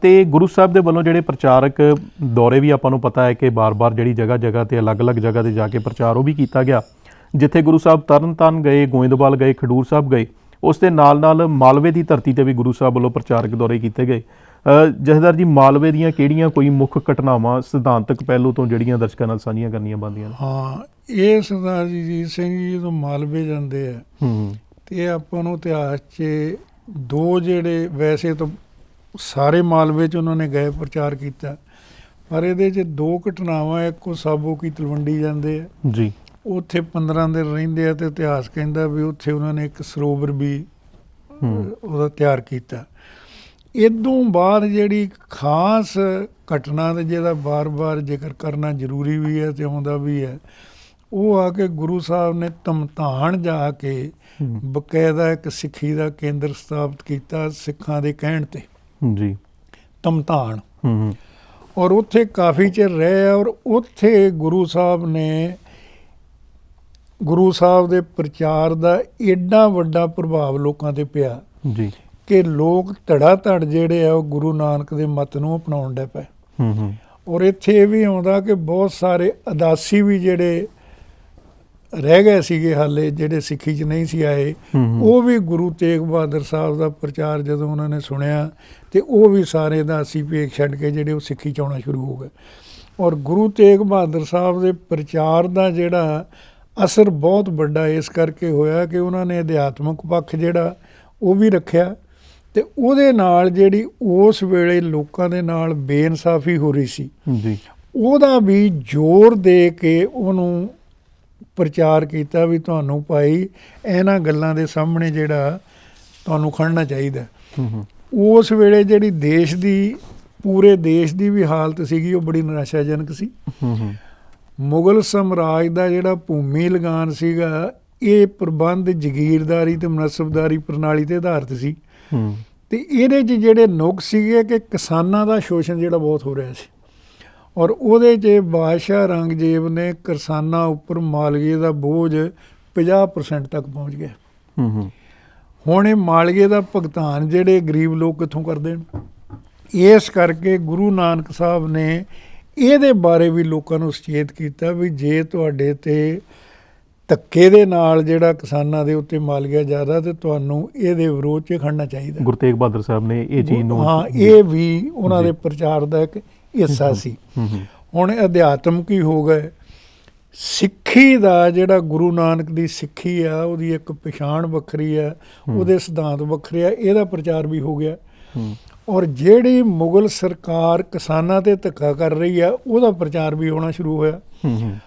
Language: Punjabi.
ਤੇ ਗੁਰੂ ਸਾਹਿਬ ਦੇ ਵੱਲੋਂ ਜਿਹੜੇ ਪ੍ਰਚਾਰਕ ਦੌਰੇ ਵੀ ਆਪਾਂ ਨੂੰ ਪਤਾ ਹੈ ਕਿ ਬਾਰ-ਬਾਰ ਜਿਹੜੀ ਜਗ੍ਹਾ ਜਗ੍ਹਾ ਤੇ ਅਲੱਗ-ਅਲੱਗ ਜਗ੍ਹਾ ਤੇ ਜਾ ਕੇ ਪ੍ਰਚਾਰ ਉਹ ਵੀ ਕੀਤਾ ਗਿਆ। ਜਿੱਥੇ ਗੁਰੂ ਸਾਹਿਬ ਤਰਨਤਾਰਨ ਗਏ ਗੋਇੰਦਵਾਲ ਗਏ ਖਡੂਰ ਸਾਹਿਬ ਗਏ ਉਸ ਦੇ ਨਾਲ-ਨਾਲ ਮਾਲਵੇ ਦੀ ਧਰਤੀ ਤੇ ਵੀ ਗੁਰੂ ਸਾਹਿਬ ਵੱਲੋਂ ਪ੍ਰਚਾਰਕ ਦੌਰੇ ਕੀਤੇ ਗਏ। ਅ, ਜਥੇਦਾਰ ਜੀ ਮਾਲਵੇ ਦੀਆਂ ਕਿਹੜੀਆਂ ਕੋਈ ਮੁੱਖ ਘਟਨਾਵਾਂ ਸਿਧਾਂਤਕ ਪਹਿਲੂ ਤੋਂ ਜਿਹੜੀਆਂ ਦਰਸ਼ਕਾਂ ਨਾਲ ਸਾਂਝੀਆਂ ਕਰਨੀਆਂ ਬੰਦੀਆਂ ਨੇ? ਹਾਂ ਇਹ ਸਰਦਾਰ ਜੀ ਸਿੰਘ ਜੀ ਜਦੋਂ ਮਾਲਵੇ ਜਾਂਦੇ ਆ ਹੂੰ। ਤੇ ਆਪਾਂ ਨੂੰ ਇਤਿਹਾਸ 'ਚ ਦੋ ਜਿਹੜੇ ਵੈਸੇ ਤਾਂ ਸਾਰੇ ਮਾਲਵੇ 'ਚ ਉਹਨਾਂ ਨੇ ਗਏ ਪ੍ਰਚਾਰ ਕੀਤਾ। ਪਰ ਇਹਦੇ 'ਚ ਦੋ ਘਟਨਾਵਾਂ ਇੱਕ ਉਹ ਸਾਬੋ ਕੀ ਤਲਵੰਡੀ ਜਾਂਦੇ ਆ। ਜੀ। ਉੱਥੇ 15 ਦਿਨ ਰਹਿੰਦੇ ਆ ਤੇ ਇਤਿਹਾਸ ਕਹਿੰਦਾ ਵੀ ਉੱਥੇ ਉਹਨਾਂ ਨੇ ਇੱਕ ਸਰੋਵਰ ਵੀ ਉਹਦਾ ਤਿਆਰ ਕੀਤਾ। ਇਦੋਂ ਬਾਅਦ ਜਿਹੜੀ ਖਾਸ ਘਟਨਾ ਤੇ ਜਿਹਦਾ ਬਾਰ-ਬਾਰ ਜ਼ਿਕਰ ਕਰਨਾ ਜ਼ਰੂਰੀ ਵੀ ਹੈ ਤੇ ਆਉਂਦਾ ਵੀ ਹੈ ਉਹ ਆ ਕੇ ਗੁਰੂ ਸਾਹਿਬ ਨੇ ਤਮਤਾਨ ਜਾ ਕੇ ਬਕਾਇਦਾ ਇੱਕ ਸਿੱਖੀ ਦਾ ਕੇਂਦਰ ਸਥਾਪਿਤ ਕੀਤਾ ਸਿੱਖਾਂ ਦੇ ਕਹਿਣ ਤੇ। ਜੀ। ਤਮਤਾਨ ਹੂੰ ਹੂੰ। ਔਰ ਉੱਥੇ ਕਾਫੀ ਚਿਰ ਰਹੇ ਔਰ ਉੱਥੇ ਗੁਰੂ ਸਾਹਿਬ ਨੇ ਗੁਰੂ ਸਾਹਿਬ ਦੇ ਪ੍ਰਚਾਰ ਦਾ ਏਡਾ ਵੱਡਾ ਪ੍ਰਭਾਵ ਲੋਕਾਂ ਤੇ ਪਿਆ ਜੀ। ਕਿ ਲੋਕ ਧੜਾ ਧੜ ਜਿਹੜੇ ਆ ਉਹ ਗੁਰੂ ਨਾਨਕ ਦੇ ਮਤ ਨੂੰ ਅਪਣਾਉਣ ਦੇ ਪਏ। ਹੂੰ ਹੂੰ। ਔਰ ਇੱਥੇ ਇਹ ਵੀ ਆਉਂਦਾ ਕਿ ਬਹੁਤ ਸਾਰੇ ਅਦਾਸੀ ਵੀ ਜਿਹੜੇ ਰਹਿ ਗਏ ਸੀਗੇ ਹਾਲੇ ਜਿਹੜੇ ਸਿੱਖੀ 'ਚ ਨਹੀਂ ਸੀ ਆਏ। ਉਹ ਵੀ ਗੁਰੂ ਤੇਗ ਬਹਾਦਰ ਸਾਹਿਬ ਦਾ ਪ੍ਰਚਾਰ ਜਦੋਂ ਉਹਨਾਂ ਨੇ ਸੁਣਿਆ ਤੇ ਉਹ ਵੀ ਸਾਰੇ ਅਦਾਸੀ ਭੇਖ ਛੱਡ ਕੇ ਜਿਹੜੇ ਉਹ ਸਿੱਖੀ 'ਚ ਆਉਣਾ ਸ਼ੁਰੂ ਹੋ ਗਏ ਔਰ ਗੁਰੂ ਤੇਗ ਬਹਾਦਰ ਸਾਹਿਬ ਦੇ ਪ੍ਰਚਾਰ ਦਾ ਜਿਹੜਾ ਅਸਰ ਬਹੁਤ ਵੱਡਾ ਇਸ ਕਰਕੇ ਹੋਇਆ ਕਿ ਉਹਨਾਂ ਨੇ ਅਧਿਆਤਮਿਕ ਪੱਖ ਜਿਹੜਾ ਉਹ ਵੀ ਰੱਖਿਆ ਤੇ ਉਹਦੇ ਨਾਲ ਜਿਹੜੀ ਉਸ ਵੇਲੇ ਲੋਕਾਂ ਦੇ ਨਾਲ ਬੇਇਨਸਾਫੀ ਹੋ ਰਹੀ ਸੀ ਜੀ ਉਹਦਾ ਵੀ ਜ਼ੋਰ ਦੇ ਕੇ ਉਹਨੂੰ ਪ੍ਰਚਾਰ ਕੀਤਾ ਵੀ ਤੁਹਾਨੂੰ ਭਾਈ ਇਹਨਾਂ ਗੱਲਾਂ ਦੇ ਸਾਹਮਣੇ ਜਿਹੜਾ ਤੁਹਾਨੂੰ ਖੜਨਾ ਚਾਹੀਦਾ। ਹੂੰ ਹੂੰ। ਉਸ ਵੇਲੇ ਜਿਹੜੀ ਦੇਸ਼ ਦੀ ਪੂਰੇ ਦੇਸ਼ ਦੀ ਵੀ ਹਾਲਤ ਸੀਗੀ ਉਹ ਬੜੀ ਨਿਰਾਸ਼ਾਜਨਕ ਸੀ। ਹੂੰ ਹੂੰ। ਮੁਗਲ ਸਾਮਰਾਜ ਦਾ ਜਿਹੜਾ ਭੂਮੀ ਲਗਾਨ ਸੀਗਾ ਇਹ ਪ੍ਰਬੰਧ ਜ਼ਗੀਰਦਾਰੀ ਤੇ ਮਨਸਬਦਾਰੀ ਪ੍ਰਣਾਲੀ ਤੇ ਆਧਾਰਿਤ ਸੀ। ਹੂੰ। ਤੇ ਇਹਦੇ 'ਚ ਜਿਹੜੇ ਨੁਕਸ ਸੀਗੇ ਕਿ ਕਿਸਾਨਾਂ ਦਾ ਸ਼ੋਸ਼ਣ ਜਿਹੜਾ ਬਹੁਤ ਹੋ ਰਿਹਾ ਸੀ। ਔਰ ਉਹਦੇ 'ਚ ਬਾਦਸ਼ਾਹ ਰੰਗਜੀਤ ਨੇ ਕਿਸਾਨਾਂ ਉੱਪਰ ਮਾਲਗੇ ਦਾ ਬੋਝ 50% ਤੱਕ ਪਹੁੰਚ ਗਿਆ। ਹੂੰ ਹੂੰ। ਹੁਣ ਇਹ ਮਾਲਗੇ ਦਾ ਭੁਗਤਾਨ ਜਿਹੜੇ ਗਰੀਬ ਲੋਕ ਕਿੱਥੋਂ ਕਰਦੇ ਨੇ? ਇਸ ਕਰਕੇ ਗੁਰੂ ਨਾਨਕ ਸਾਹਿਬ ਨੇ ਇਹਦੇ ਬਾਰੇ ਵੀ ਲੋਕਾਂ ਨੂੰ ਸੁਚੇਤ ਕੀਤਾ ਵੀ ਜੇ ਤੁਹਾਡੇ ਤੇ ਧੱਕੇ ਦੇ ਨਾਲ ਜਿਹੜਾ ਕਿਸਾਨਾਂ ਦੇ ਉੱਤੇ ਮਾਲਗਾ ਜ਼ਿਆਦਾ ਤੇ ਤੁਹਾਨੂੰ ਇਹਦੇ ਵਿਰੋਧ 'ਚ ਖੜਨਾ ਚਾਹੀਦਾ। ਗੁਰੂ ਤੇਗ ਬਹਾਦਰ ਸਾਹਿਬ ਨੇ ਇਹ ਚੀਜ਼ ਨੂੰ ਹਾਂ ਇਹ ਵੀ ਉਹਨਾਂ ਦੇ ਪ੍ਰਚਾਰ ਦਾ ਇੱਕ ਹਿੱਸਾ ਸੀ। ਹੁਣ ਅਧਿਆਤਮਕ ਹੀ ਹੋ ਗਏ? ਸਿੱਖੀ ਦਾ ਜਿਹੜਾ ਗੁਰੂ ਨਾਨਕ ਦੀ ਸਿੱਖੀ ਆ ਉਹਦੀ ਇੱਕ ਪਛਾਣ ਵੱਖਰੀ ਆ ਉਹਦੇ ਸਿਧਾਂਤ ਵੱਖਰੇ ਆ ਇਹਦਾ ਪ੍ਰਚਾਰ ਵੀ ਹੋ ਗਿਆ। ਔਰ ਜਿਹੜੀ ਮੁਗਲ ਸਰਕਾਰ ਕਿਸਾਨਾਂ ਤੇ ਧੱਕਾ ਕਰ ਰਹੀ ਆ ਉਹਦਾ ਪ੍ਰਚਾਰ ਵੀ ਹੋਣਾ ਸ਼ੁਰੂ ਹੋਇਆ।